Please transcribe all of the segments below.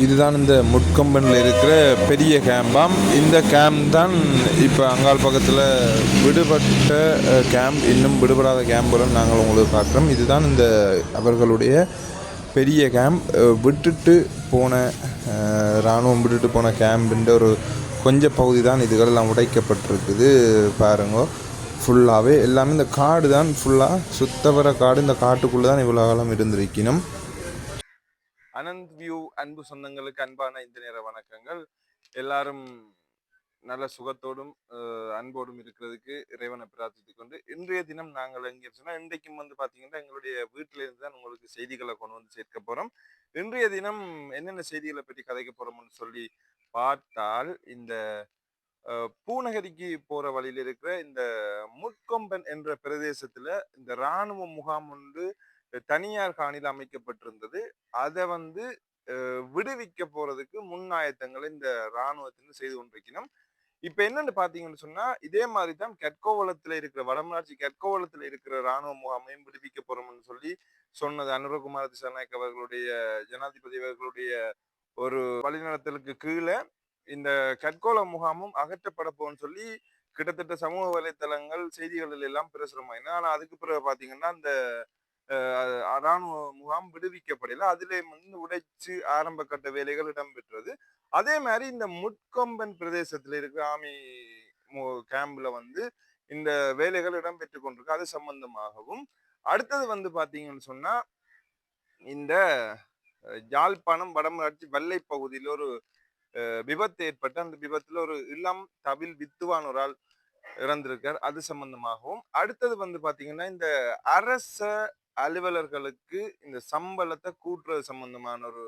இதுதான் இந்த முட்கம்பனில் இருக்கிற பெரிய கேம்பாம் இந்த கேம்ப் தான் இப்போ அங்காள் பக்கத்தில் விடுபட்ட கேம்ப் இன்னும் விடுபடாத கேம்புடன் நாங்கள் உங்களுக்கு காட்டுறோம். இதுதான் இந்த அவர்களுடைய பெரிய கேம்ப் விட்டுட்டு போன இராணுவம் விட்டுட்டு போன கேம்புன்ற ஒரு கொஞ்ச பகுதி தான் இதுகளெல்லாம் உடைக்கப்பட்டிருக்குது. பாருங்க ஃபுல்லாகவே எல்லாமே இந்த காடு தான் ஃபுல்லாக சுத்தவர காடு. இந்த காட்டுக்குள்ளே தான் இவ்வளோ காலம் இருந்திருக்கணும் அனந்த் வியூ அன்பு சொந்தங்களுக்கு அன்பான இந்த நேர வணக்கங்கள். எல்லாரும் நல்ல சுகத்தோடும் அன்போடும் இருக்கிறதுக்கு இறைவனை பிரார்த்தித்துக் கொண்டு இன்றைய தினம் நாங்கள் எங்கே சொன்னால் இன்றைக்கும் வந்து பார்த்தீங்கன்னா எங்களுடைய வீட்டில இருந்து தான் உங்களுக்கு செய்திகளை கொண்டு வந்து சேர்க்க போகிறோம் இன்றைய தினம் என்னென்ன செய்திகளை பற்றி கதைக்க போகிறோம்னு சொல்லி பார்த்தால் இந்த பூநகரிக்கு போற வழியில் இருக்கிற இந்த முட்கொம்பன் என்ற பிரதேசத்துல இந்த இராணுவ முகாம் ஒன்று தனியார் காணியில் அமைக்கப்பட்டிருந்தது. அதை வந்து விடுவிக்க போறதுக்கு முன்னாயத்தங்களை இந்த இராணுவத்தினர் செய்து கொண்டிருக்கணும். இப்ப என்னன்னு பாத்தீங்கன்னு சொன்னா இதே மாதிரி தான் கெட்கோவளத்துல இருக்கிற வடமராட்சி கெட்கோவளத்துல இருக்கிற இராணுவ முகாமையும் விடுவிக்க போறோம்னு சொல்லி சொன்னது அனுரகுமார திசாநாயக் அவர்களுடைய ஜனாதிபதி அவர்களுடைய ஒரு வழிநடத்தலுக்கு கீழே இந்த கற்கோள முகாமும் அகற்றப்பட போன்னு சொல்லி கிட்டத்தட்ட சமூக வலைத்தளங்கள் செய்திகளில் எல்லாம் பிரசுரமாயின. ஆனா அதுக்கு பிறகு பாத்தீங்கன்னா அந்த அஹ், முகாம் விடுவிக்கப்படல. அதிலே வந்து உடைச்சு ஆரம்ப கட்ட வேலைகள் இடம்பெற்றது. அதே மாதிரி இந்த முட்கொம்பன் பிரதேசத்தில் இருக்கிற ஆமி கேம்ப்ல வந்து இந்த வேலைகள் இடம்பெற்று கொண்டிருக்கு. அது சம்பந்தமாகவும். அடுத்தது வந்து பாத்தீங்கன்னு சொன்னா இந்த அஹ், யாழ்ப்பாணம் வடமராட்சி வெள்ளை பகுதியில் ஒரு விபத்து ஏற்பட்டு அந்த விபத்துல ஒரு இளம் தவில் வித்துவான் ஒரு ஆள் இறந்திருக்கார். அது சம்பந்தமாகவும். அடுத்தது வந்து பாத்தீங்கன்னா இந்த அரச அலுவலர்களுக்கு இந்த சம்பளத்தை கூட்டுறது சம்பந்தமான ஒரு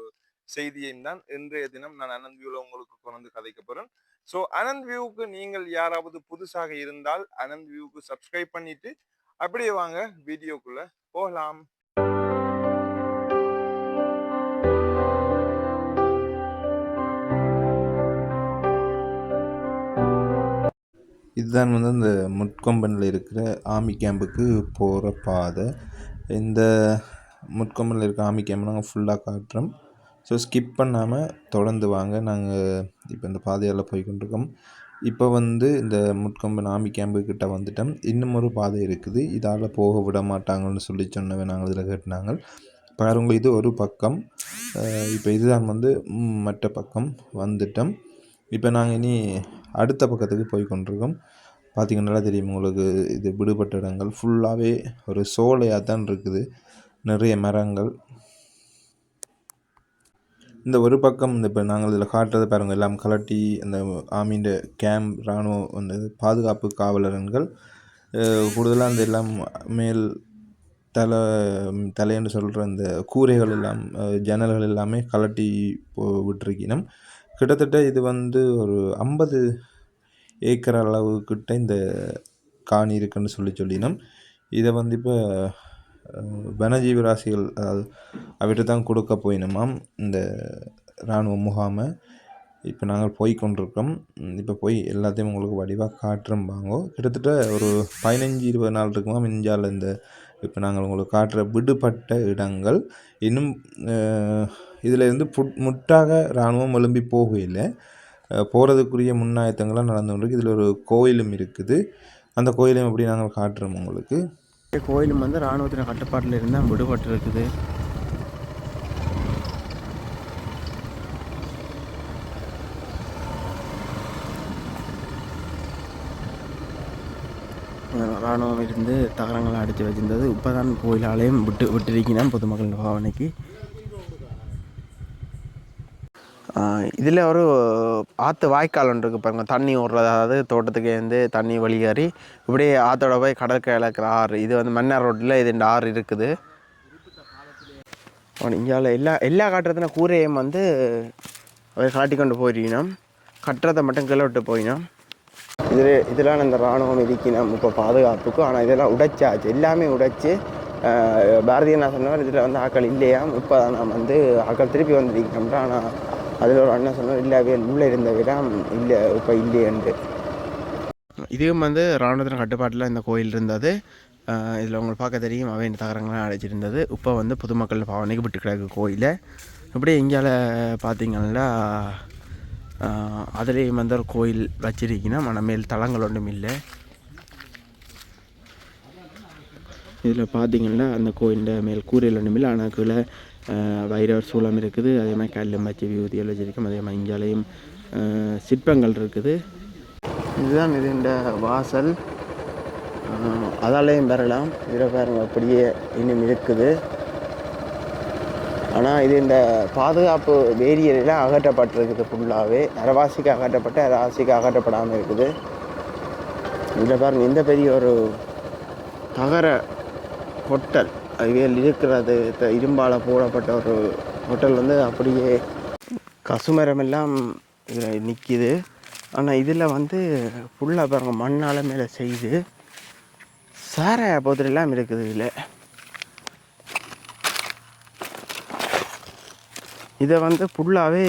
செய்தியையும் தான் இன்றைய தினம் நான் அனந்த் வியூல உங்களுக்கு கொண்டு கதைக்க போறேன். ஸோ அனந்த் வியூவுக்கு நீங்கள் யாராவது புதுசாக இருந்தால் அனந்த் வியூவுக்கு சப்ஸ்கிரைப் பண்ணிட்டு அப்படியே வாங்க வீடியோக்குள்ள போகலாம். இதுதான் வந்து இந்த முட்கொம்பனில் இருக்கிற ஆர்மி கேம்புக்கு போகிற பாதை. இந்த முட்கொம்பனில் இருக்க ஆமி கேம்பை நாங்கள் ஃபுல்லாக காட்டுறோம். ஸோ ஸ்கிப் பண்ணாமல் தொடர்ந்து வாங்க. நாங்கள் இப்போ இந்த பாதையால் போய்க்கொண்டிருக்கோம் இப்போ வந்து இந்த முட்கொம்பன் ஆமி கேம்பு கிட்ட வந்துட்டோம். இன்னும் ஒரு பாதை இருக்குது. இதால் போக விட மாட்டாங்கன்னு சொல்லி சொன்னவன் நாங்கள் இதில் கேட்டினாங்க பாருங்க இது ஒரு பக்கம். இப்போ இதுதான் வந்து மற்ற பக்கம். வந்துட்டோம். இப்போ நாங்கள் இனி அடுத்த பக்கத்துக்கு போய் கொண்டிருக்கோம் பார்த்தீங்கன்னா தெரியும் உங்களுக்கு இது விடுபட்ட இடங்கள். ஃபுல்லாகவே ஒரு சோலையாக தான் இருக்குது. நிறைய மரங்கள். இந்த ஒரு பக்கம் இந்த இப்போ நாங்கள் இதில் காட்டுறது பாருங்கள் எல்லாம் கலட்டி அந்த ஆமீண்ட கேம்ப் இராணுவம் அந்த பாதுகாப்பு காவலர்கள். கூடுதலாக அந்த எல்லாம் மேல் தலை தலைன்னு சொல்கிற அந்த கூரைகள் எல்லாம் ஜன்னல்கள் எல்லாமே கலட்டி போ விட்டுருக்கினோம் கிட்டத்தட்ட இது வந்து ஒரு ஐம்பது ஏக்கர் அளவுக்கிட்ட இந்த காணி இருக்குன்னு சொல்லி சொல்லினோம். இதை வந்து இப்போ வனஜீவராசிகள் அதாவது அவர்கிட்ட தான் கொடுக்க போயினோமாம். இந்த இராணுவ முகாமை இப்போ நாங்கள் போய் கொண்டிருக்கோம். இப்போ போய் எல்லாத்தையும் உங்களுக்கு வடிவாக காட்டுறோம் வாங்கோ. கிட்டத்தட்ட ஒரு பதினஞ்சு இருபது நாள் இருக்குமா மிஞ்சால் இந்த இப்போ நாங்கள் உங்களுக்கு காட்டுற விடுபட்ட இடங்கள். இன்னும் இதில் இருந்து புட் முட்டாக இராணுவம் எழும்பி போகவில்லை போகிறதுக்குரிய முன்னாயத்தங்கள்லாம் நடந்து கொண்டிருக்கு. இதில் ஒரு கோயிலும் இருக்குது. அந்த கோயிலையும் அப்படி நாங்கள் காட்டுறோம் உங்களுக்கு? கோயிலும் வந்து இராணுவத்தின் கட்டுப்பாட்டில் இருந்தால் விடுபட்டு இருக்குது இராணுவம் இருந்து தகரங்களை அடித்து வச்சிருந்தது. இப்போ தான் விட்டு விட்டிருக்கிறேன் பொதுமக்கள் பாவனைக்கு. இதில் ஒரு ஆற்று வாய்க்கால் ஒன்று இருக்குது பாருங்கள் தண்ணி ஓடுறது அதாவது தோட்டத்துக்கு இருந்து தண்ணி வழியாரி இப்படியே ஆற்றோட போய் கடற்கரை இருக்கிற ஆறு இது வந்து மன்னார் ரோட்டில் இது இந்த ஆறு இருக்குது. இந்தியாவில் எல்லா எல்லா காட்டுறதுன கூரையும் வந்து அவர் காட்டி கொண்டு போயிடணும் கட்டுறதை மட்டும் கீழே விட்டு போயினோம். இதில் இதெல்லாம் இந்த இராணுவம் இருக்கணும் இப்போ பாதுகாப்புக்கு ஆனால் இதெல்லாம் உடைச்சாச்சு. எல்லாமே உடைச்சி ஆஹ், பாரதிய நான் சொன்னவர் இதில் வந்து ஆக்கள் இல்லையாம். இப்போ நான் வந்து ஆக்கள் திருப்பி வந்திருக்கோம் ஆனால் அதில் ஒரு அண்ணன் சொன்னார் இல்லை அவியல் உள்ளே இருந்தவைதான் இல்லை இப்போ இல்லையன்று இதுவும் வந்து இராணுவத்தின் கட்டுப்பாட்டில் இந்த கோயில் இருந்தது. இதில் உங்களுக்கு பார்க்க தெரியும் அவை தகரங்களாம் அடைச்சிருந்தது இப்போ வந்து பொதுமக்கள் பாவனைக்கு விட்டு கிடக்கு கோயிலை. அப்படியே இங்கால பார்த்தீங்கன்னா அதுலேயும் வந்து ஒரு கோயில் வச்சிருக்கீங்கன்னா மனமேல் தளங்கள் ஒன்றும் இல்லை. இதில் பார்த்தீங்கன்னா அந்த கோயிலில் மேல் கூரையில் ஒன்றும் இல்லை. ஆனால் கீழே வைரவர் சூளம் இருக்குது. அதே மாதிரி கல்லும் வச்சு விபூதிகள் வச்சுருக்கோம். அதே மாதிரி இங்காலையும் சிற்பங்கள் இருக்குது. இதுதான் இதுண்ட வாசல். அதாலேயும் அதாலையும் பெறலாம். இதில் அப்படியே இன்னும் இருக்குது ஆனால் இது இந்த பாதுகாப்பு வேரியரில் அகற்றப்பட்டிருக்குது ஃபுல்லாகவே அரவாசிக்கு அகற்றப்பட்டு அரவாசிக்கு அகற்றப்படாமல் இருக்குது. இதில் பாருங்கள் இந்த பெரிய ஒரு தகர ஹோட்டல் அதுவேல் இருக்கிறது த- போடப்பட்ட ஒரு ஹோட்டல் வந்து அப்படியே கசுமரம் எல்லாம் இதில் நிற்கிது ஆனால் இதில் வந்து ஃபுல்லாக பாருங்க மண்ணால் மேலே செய்து சாராய போதிரெல்லாம் இருக்குது இதில். இதை வந்து ஃபுல்லாகவே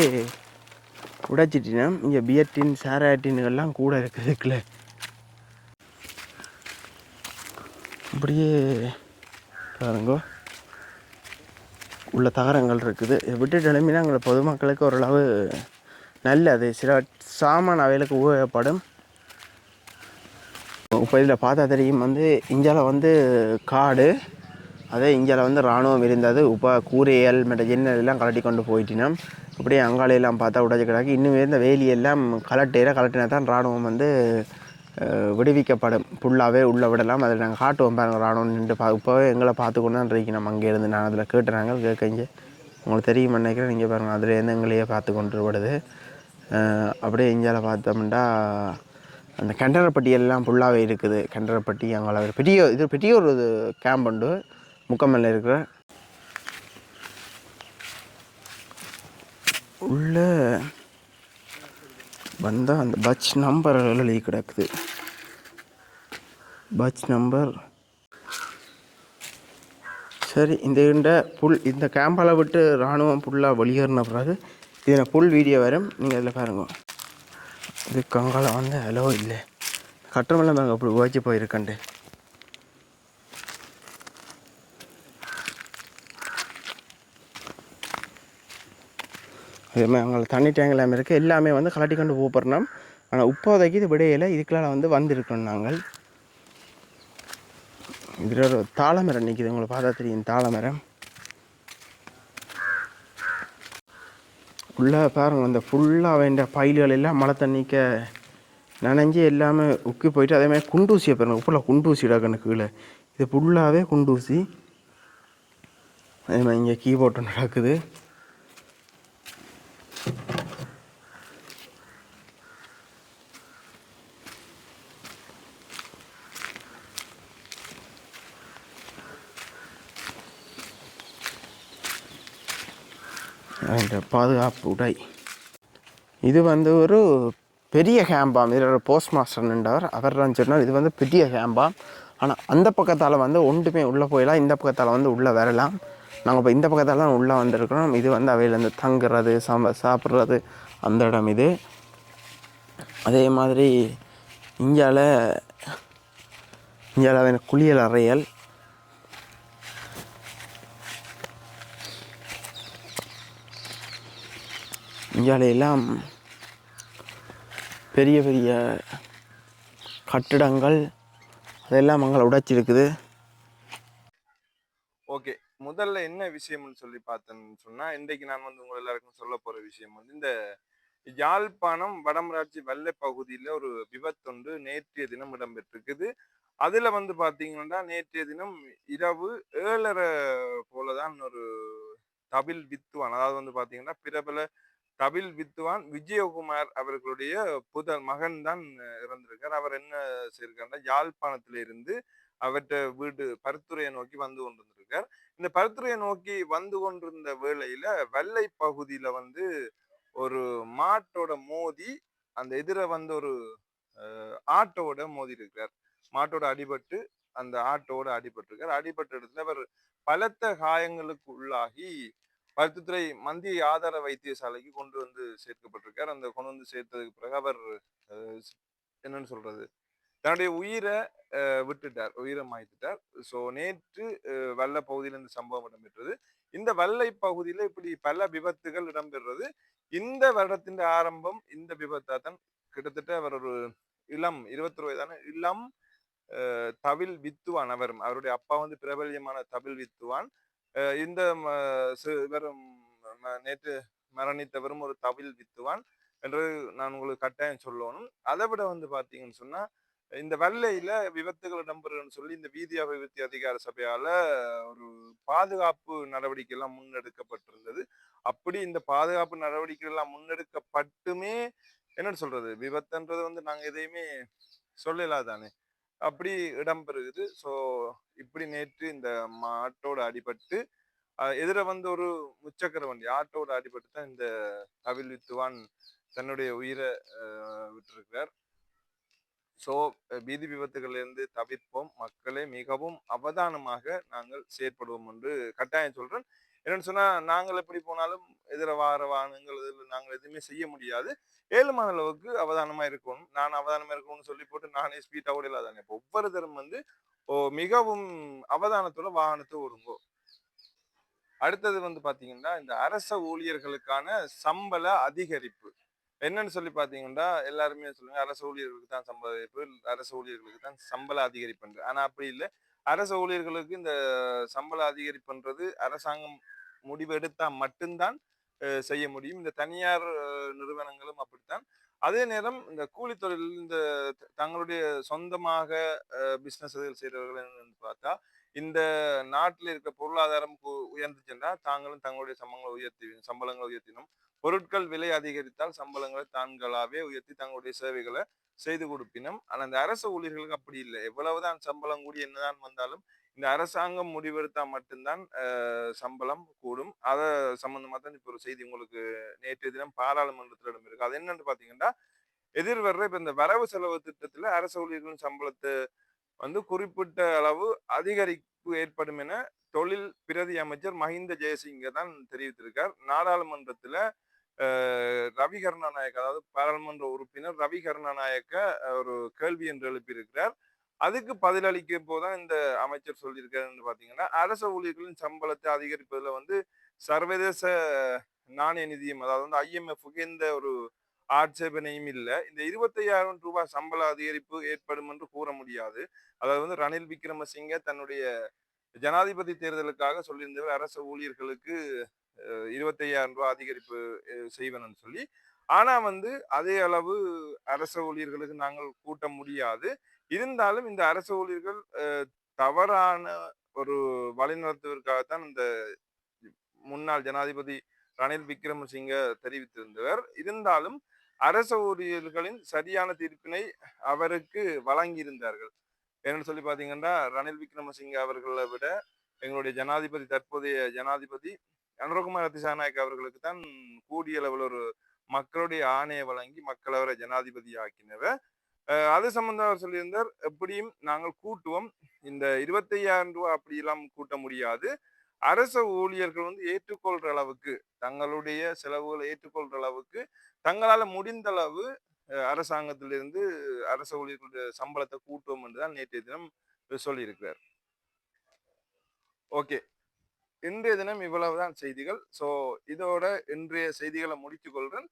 உடைச்சிட்டினா இங்கே பியர்டின் சாராட்டின்கள்லாம் கூட இருக்குது இருக்குல்ல அப்படியே பாருங்கோ. உள்ள தகரங்கள் இருக்குது. விட்டுட்டு எழுப்பினா எங்களை பொதுமக்களுக்கு ஓரளவு நல்லது சில சாமான் அவைகளுக்கு உபயோகப்படும். இப்போ இதில் பார்த்தா தெரியும் வந்து இந்தியாவில் வந்து காடு அதே இந்தியாவில் வந்து இராணுவம் இருந்தது. இப்போ கூரையல் மற்ற ஜன்னல் எல்லாம் கலட்டி கொண்டு போயிட்டினோம். அப்படியே அங்காலையெல்லாம் பார்த்தா உடஞ்சு கிடக்கு. இன்னும் இருந்த வேலியெல்லாம் கலட்டையில் கலட்டினா தான் இராணுவம் வந்து விடுவிக்கப்படும். ஃபுல்லாகவே உள்ளே விடலாம். அதில் நாங்கள் காட்டுவோம் பாருங்க இராணுவம் நின்று பா இப்போவே எங்களை பார்த்து கொண்டு தான் இருக்கணும் அங்கே இருந்து நான் அதில் கேட்டுறாங்க கேட்க இங்கே. உங்களுக்கு தெரியும் நினைக்கிறேன். நீங்கள் பாருங்கள் அதுலேருந்து எங்களையே பார்த்து கொண்டு விடுது அப்படியே இந்தியாவில் பார்த்தோம்னா அந்த கண்டரப்பட்டியெல்லாம் ஃபுல்லாகவே இருக்குது. கண்டரப்பட்டி அங்கே ஒரு பெரிய இது பெரிய ஒரு இது கேம்ப் உண்டு. முக்கமல்ல இருக்கிற. உள்ள வந்தால் அந்த பட்ச் நம்பர் எழுதி கிடக்குது. பட்ச் நம்பர் சரி இந்த இந்த புல் இந்த கேம்பால் விட்டு இராணுவம் ஃபுல்லாக வெளியேறின பிறகு இதில் புல் வீடியோ வரும். நீங்கள் அதில் பாருங்க. இது கங்கால வந்து அலோ இல்லை. கட்டமெல்லாம் பாருங்க அப்படி உழைச்சி போயிருக்கண்டு. அதே மாதிரி அங்கே தண்ணி டேங்க் எல்லாமே இருக்குது எல்லாமே வந்து கலட்டி கொண்டு போகிறோம் ஆனால் இப்போதைக்கு இது விடையில இதுக்கெல்லாம் வந்து வந்திருக்கோம் நாங்கள். இதில் ஒரு தாளமரம் நிற்கிது. உங்களை பார்த்தா தெரியும் தாளமரம். உள்ளே பாருங்கள் அந்த ஃபுல்லாக வேண்ட பயில்கள் எல்லாம் மழை தண்ணிக்க நனைஞ்சு எல்லாமே உக்கி போயிட்டு அதே மாதிரி குண்டூசியை பாருங்கள் ஃபுல்லாக குண்டூசி கண்ணு கீழே. இது ஃபுல்லாகவே குண்டூசி. அதே மாதிரி இங்கே கீபோர்டு நடக்குது. அந்த பாதுகாப்பு உடை. இது வந்து ஒரு பெரிய ஹேம்பாம் இதில் ஒரு போஸ்ட் மாஸ்டர் நின்றவர். அவர் தான் சொன்னார் இது வந்து பெரிய ஹேம்பாம் ஆனால் அந்த பக்கத்தால் வந்து ஒன்றுமே உள்ளே போயிடலாம் இந்த பக்கத்தால் வந்து உள்ளே வரலாம். நாங்கள் இப்போ இந்த பக்கத்தால் தான் உள்ளே வந்திருக்கிறோம். இது வந்து அவையிலேருந்து தங்குறது சம சாப்பிட்றது அந்த இடம் இது. அதே மாதிரி இந்தியாவில் இந்தியாவில் குளியல் அறையல் இந்தியாவிலெல்லாம் பெரிய பெரிய கட்டிடங்கள் அதெல்லாம் அங்களை உடைச்சிருக்குது. ஓகே. முதல்ல என்ன விஷயம்னு சொல்லி பார்த்தேன்னு சொன்னால் இன்றைக்கு நான் வந்து உங்கள் எல்லாருக்கும் சொல்ல போகிற விஷயம் வந்து இந்த யாழ்ப்பாணம் வடமராட்சி வெள்ளை பகுதியில் ஒரு விபத்தொன்று நேற்றைய தினம் இடம்பெற்றிருக்குது. அதில் வந்து பார்த்தீங்கன்னா நேற்றைய தினம் இரவு ஏழரை போலதான் ஒரு தபில் வித்துவான் அதாவது வந்து பார்த்தீங்கன்னா பிரபல தபில் வித்துவான் விஜயகுமார் அவர்களுடைய புத மகன் தான் இறந்திருக்கார். அவர் என்ன செய்யிருக்காருன்னா யாழ்ப்பாணத்தில இருந்து அவற்ற வீடு பருத்துறையை நோக்கி வந்து கொண்டிருந்திருக்கார். இந்த பருத்துறையை நோக்கி வந்து கொண்டிருந்த வேளையில வெள்ளை பகுதியில வந்து ஒரு மாட்டோட மோதி அந்த எதிர வந்து ஒரு அஹ், ஆட்டோட மோதி இருக்கிறார் மாட்டோட அடிபட்டு அந்த ஆட்டோட அடிபட்டிருக்கார். அடிபட்ட இடத்துல அவர் பலத்த காயங்களுக்கு உள்ளாகி மருத்துவத்துறை மந்திய ஆதார வைத்தியசாலைக்கு கொண்டு வந்து சேர்க்கப்பட்டிருக்கார். அந்த கொண்டு வந்து சேர்த்ததுக்கு பிறகு அவர் என்னன்னு சொல்றது? தன்னுடைய உயிரை விட்டுட்டார். உயிரை மாய்த்துட்டார். ஸோ நேற்று அஹ், வெள்ள பகுதியில் இந்த சம்பவம் இடம்பெற்றது. இந்த வல்லை பகுதியில் இப்படி பல விபத்துகள் இடம்பெறுறது. இந்த வருடத்தின் ஆரம்பம் இந்த விபத்தா தான். கிட்டத்தட்ட அவர் ஒரு இளம் இருபத்தி வயதான இளம் தவில் வித்துவான் அவர். அவருடைய அப்பா வந்து பிரபல்யமான தவில் வித்துவான். இந்த ம- நேற்று மரணித்தவரும் ஒரு தவில் வித்துவான் என்று நான் உங்களுக்கு கட்டாயம் சொல்லணும். அதை விட வந்து பார்த்தீங்கன்னு சொன்னால் இந்த வெள்ளையில விபத்துகள் இடம்பெறுன்னு சொல்லி இந்த வீதி அபிவிருத்தி அதிகார சபையால ஒரு பாதுகாப்பு நடவடிக்கை எல்லாம் முன்னெடுக்கப்பட்டிருந்தது. அப்படி இந்த பாதுகாப்பு நடவடிக்கை எல்லாம் முன்னெடுக்கப்பட்டுமே என்ன சொல்றது? விபத்துன்றது வந்து நாங்க எதையுமே சொல்லலாம் தானே. அப்படி இடம்பெறுகுது ஸோ இப்படி நேற்று இந்த மாட்டோட அடிபட்டு எதிர வந்து ஒரு முச்சக்கர வண்டி ஆட்டோட அடிபட்டு தான் இந்த தவில் வித்துவான் தன்னுடைய உயிரை விட்டிருக்கிறார். ஸோ வீதி விபத்துகளிலிருந்து இருந்து தவிர்ப்போம் மக்களை மிகவும் அவதானமாக நாங்கள் செயற்படுவோம் என்று கட்டாயம் சொல்றேன். என்னன்னு சொன்னா நாங்கள் எப்படி போனாலும் எதிர வார வாகனங்கள் இதில் நாங்கள் எதுவுமே செய்ய முடியாது. ஏழுமான அளவுக்கு அவதானமா இருக்கணும். நான் அவதானமா இருக்கணும்னு சொல்லி போட்டு நானே ஸ்பீட் ஓடல தானே இப்போ ஒவ்வொரு தரம் வந்து ஓ மிகவும் அவதானத்தோட வாகனத்தை ஒருங்கோ அடுத்தது வந்து பாத்தீங்கன்னா இந்த அரச ஊழியர்களுக்கான சம்பள அதிகரிப்பு. என்னன்னு சொல்லி பாத்தீங்கன்னா எல்லாருமே சொல்லுங்க அரசு ஊழியர்களுக்கு தான் சம்பள அதிகரிப்பு அரசு ஊழியர்களுக்கு தான் சம்பள அதிகரிப்புன்ற ஆனா அப்படி இல்லை. அரசு ஊழியர்களுக்கு இந்த சம்பள அதிகரிப்புன்றது அரசாங்கம் முடிவு எடுத்தா மட்டும்தான் செய்ய முடியும். இந்த தனியார் நிறுவனங்களும் அப்படித்தான். அதே நேரம் இந்த கூலித்தொழில் இந்த தங்களுடைய சொந்தமாக பிஸ்னஸ் செய்கிறவர்கள் பார்த்தா இந்த நாட்டில் இருக்க பொருளாதாரம் கு- உயர்ந்துச்சுன்னா தாங்களும் தங்களுடைய சம்பளங்களை உயர்த்தி சம்பளங்களை உயர்த்தினோம் பொருட்கள் விலை அதிகரித்தால் சம்பளங்களை தாங்களாவே உயர்த்தி தங்களுடைய சேவைகளை செய்து கொடுப்பினும் ஆனால் இந்த அரசு ஊழியர்களுக்கு அப்படி இல்லை. எவ்வளவுதான் சம்பளம் கூடி என்னதான் வந்தாலும் இந்த அரசாங்கம் முடிவெடுத்தால் மட்டும்தான் சம்பளம் கூடும். அதை சம்மந்தமாக தான் இப்போ ஒரு செய்தி உங்களுக்கு நேற்றைய தினம் பாராளுமன்றத்தில் இடம்பெருக்கு அது என்னன்னு பார்த்தீங்கன்னா எதிர்வர்ற இப்போ இந்த வரவு செலவு திட்டத்தில் அரசு ஊழியர்களின் சம்பளத்தை வந்து குறிப்பிட்ட அளவு அதிகரிப்பு ஏற்படும் என தொழில் பிரதி அமைச்சர் மஹிந்த ஜெயசிங்க தான் தெரிவித்திருக்கார். நாடாளுமன்றத்தில் ரவி கருணாநாயக் அதாவது பாராளுமன்ற உறுப்பினர் ரவி கருணாநாயக்க ஒரு கேள்வி என்று எழுப்பியிருக்கிறார். அதுக்கு பதிலளிக்க போதான் இந்த அமைச்சர் சொல்லியிருக்காருன்னு பார்த்தீங்கன்னா அரசு ஊழியர்களின் சம்பளத்தை அதிகரிப்பதில் வந்து சர்வதேச நாணய நிதியம் அதாவது வந்து ஐஎம்எஃப்க்கு இந்த ஒரு ஆட்சேபனையும் இல்லை. இந்த இருபத்தையாயிரம் ரூபாய் சம்பள அதிகரிப்பு ஏற்படும் என்று கூற முடியாது. அதாவது வந்து ரணில் விக்ரமசிங்க தன்னுடைய ஜனாதிபதி தேர்தலுக்காக சொல்லியிருந்தவர் அரசு ஊழியர்களுக்கு இருபத்தையாயிரம் ரூபாய் அதிகரிப்பு செய்வனன்னு சொல்லி. ஆனா வந்து அதே அளவு அரசு ஊழியர்களுக்கு நாங்கள் கூட்ட முடியாது. இருந்தாலும் இந்த அரசு ஊழியர்கள் தவறான ஒரு வழிநடத்துவதற்காகத்தான் இந்த முன்னாள் ஜனாதிபதி ரணில் விக்ரமசிங்க தெரிவித்திருந்தவர். இருந்தாலும் அரச ஊழியர்களின் சரியான தீர்ப்பினை அவருக்கு வழங்கியிருந்தார்கள். என்னன்னு சொல்லி பார்த்தீங்கன்னா ரணில் விக்ரமசிங்க அவர்களை விட எங்களுடைய ஜனாதிபதி தற்போதைய ஜனாதிபதி அனுரகுமார் திசாநாயக் அவர்களுக்கு தான் கூடிய அளவில் ஒரு மக்களுடைய ஆணையை வழங்கி மக்கள் அவரை ஜனாதிபதி ஆக்கினவர். அது சம்பந்தம் அவர் சொல்லியிருந்தார் எப்படியும் நாங்கள் கூட்டுவோம். இந்த இருபத்தையாயிரம் ரூபாய் அப்படி எல்லாம் கூட்ட முடியாது. அரச ஊழியர்கள் வந்து ஏற்றுக்கொள்ற அளவுக்கு தங்களுடைய செலவுகளை ஏற்றுக்கொள்ற அளவுக்கு தங்களால் முடிந்த அளவு அரசாங்கத்திலிருந்து அரச ஊழியர்களுடைய சம்பளத்தை கூட்டுவோம் என்று தான் நேற்றைய தினம் சொல்லியிருக்கிறார். ஓகே. இன்றைய தினம் இவ்வளவுதான் செய்திகள். ஸோ இதோட இன்றைய செய்திகளை முடித்துக்கொள்கிறேன்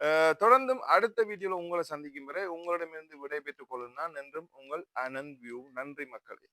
அஹ், தொடர்ந்தும் அடுத்த வீடியோவில் உங்களை சந்திக்கும் வரை உங்களிடமிருந்து விடைபெற்றுக் கொள்ளும் நான் என்றும் உங்கள் அனந்த் வியூ நன்றி மக்களே.